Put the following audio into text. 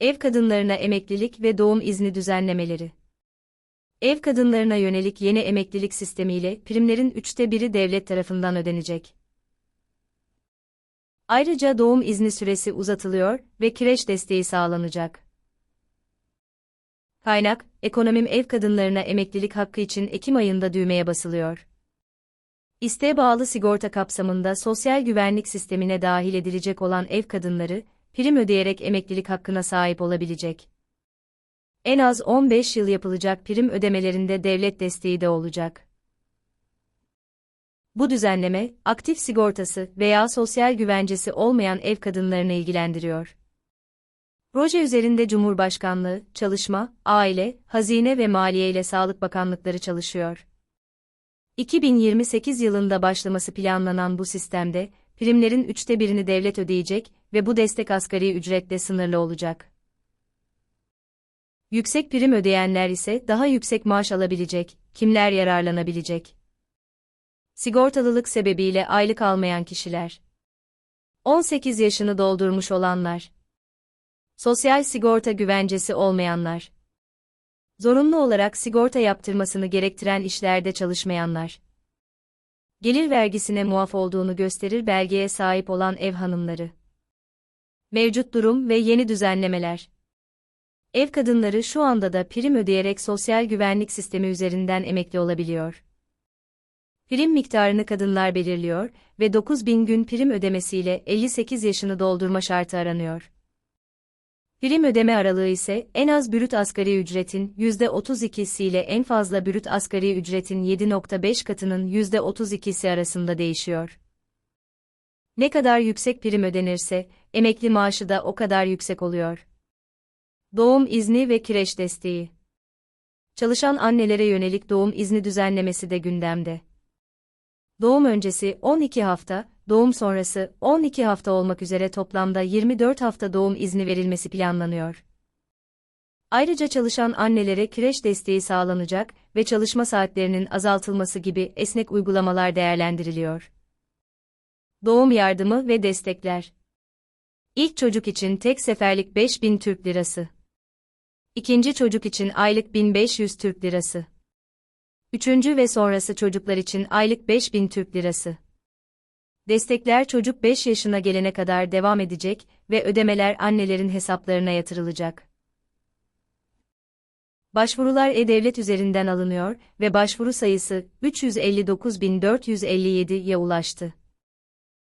Ev kadınlarına emeklilik ve doğum izni düzenlemeleri. Ev kadınlarına yönelik yeni emeklilik sistemiyle primlerin üçte biri devlet tarafından ödenecek. Ayrıca doğum izni süresi uzatılıyor ve kireç desteği sağlanacak. Kaynak, ekonomim ev kadınlarına emeklilik hakkı için Ekim ayında düğmeye basılıyor. İsteğe bağlı sigorta kapsamında sosyal güvenlik sistemine dahil edilecek olan ev kadınları, prim ödeyerek emeklilik hakkına sahip olabilecek. En az 15 yıl yapılacak prim ödemelerinde devlet desteği de olacak. Bu düzenleme, aktif sigortası veya sosyal güvencesi olmayan ev kadınlarını ilgilendiriyor. Proje üzerinde Cumhurbaşkanlığı, Çalışma, Aile, Hazine ve Maliye ile Sağlık Bakanlıkları çalışıyor. 2028 yılında başlaması planlanan bu sistemde, primlerin üçte birini devlet ödeyecek ve bu destek asgari ücretle sınırlı olacak. Yüksek prim ödeyenler ise daha yüksek maaş alabilecek, kimler yararlanabilecek? Sigortalılık sebebiyle aylık almayan kişiler. 18 yaşını doldurmuş olanlar. Sosyal sigorta güvencesi olmayanlar. Zorunlu olarak sigorta yaptırmasını gerektiren işlerde çalışmayanlar. Gelir vergisine muaf olduğunu gösterir belgeye sahip olan ev hanımları. Mevcut durum ve yeni düzenlemeler. Ev kadınları şu anda da prim ödeyerek sosyal güvenlik sistemi üzerinden emekli olabiliyor. Prim miktarını kadınlar belirliyor ve 9000 gün prim ödemesiyle 58 yaşını doldurma şartı aranıyor. Prim ödeme aralığı ise en az brüt asgari ücretin %32'si ile en fazla brüt asgari ücretin 7.5 katının %32'si arasında değişiyor. Ne kadar yüksek prim ödenirse, emekli maaşı da o kadar yüksek oluyor. Doğum izni ve kireç desteği. Çalışan annelere yönelik doğum izni düzenlemesi de gündemde. Doğum öncesi 12 hafta, doğum sonrası 12 hafta olmak üzere toplamda 24 hafta doğum izni verilmesi planlanıyor. Ayrıca çalışan annelere kireç desteği sağlanacak ve çalışma saatlerinin azaltılması gibi esnek uygulamalar değerlendiriliyor. Doğum yardımı ve destekler. İlk çocuk için tek seferlik 5000 Türk Lirası. İkinci çocuk için aylık 1500 Türk Lirası. Üçüncü ve sonrası çocuklar için aylık 5000 Türk Lirası. Destekler çocuk 5 yaşına gelene kadar devam edecek ve ödemeler annelerin hesaplarına yatırılacak. Başvurular e-devlet üzerinden alınıyor ve başvuru sayısı 359.457'ye ulaştı.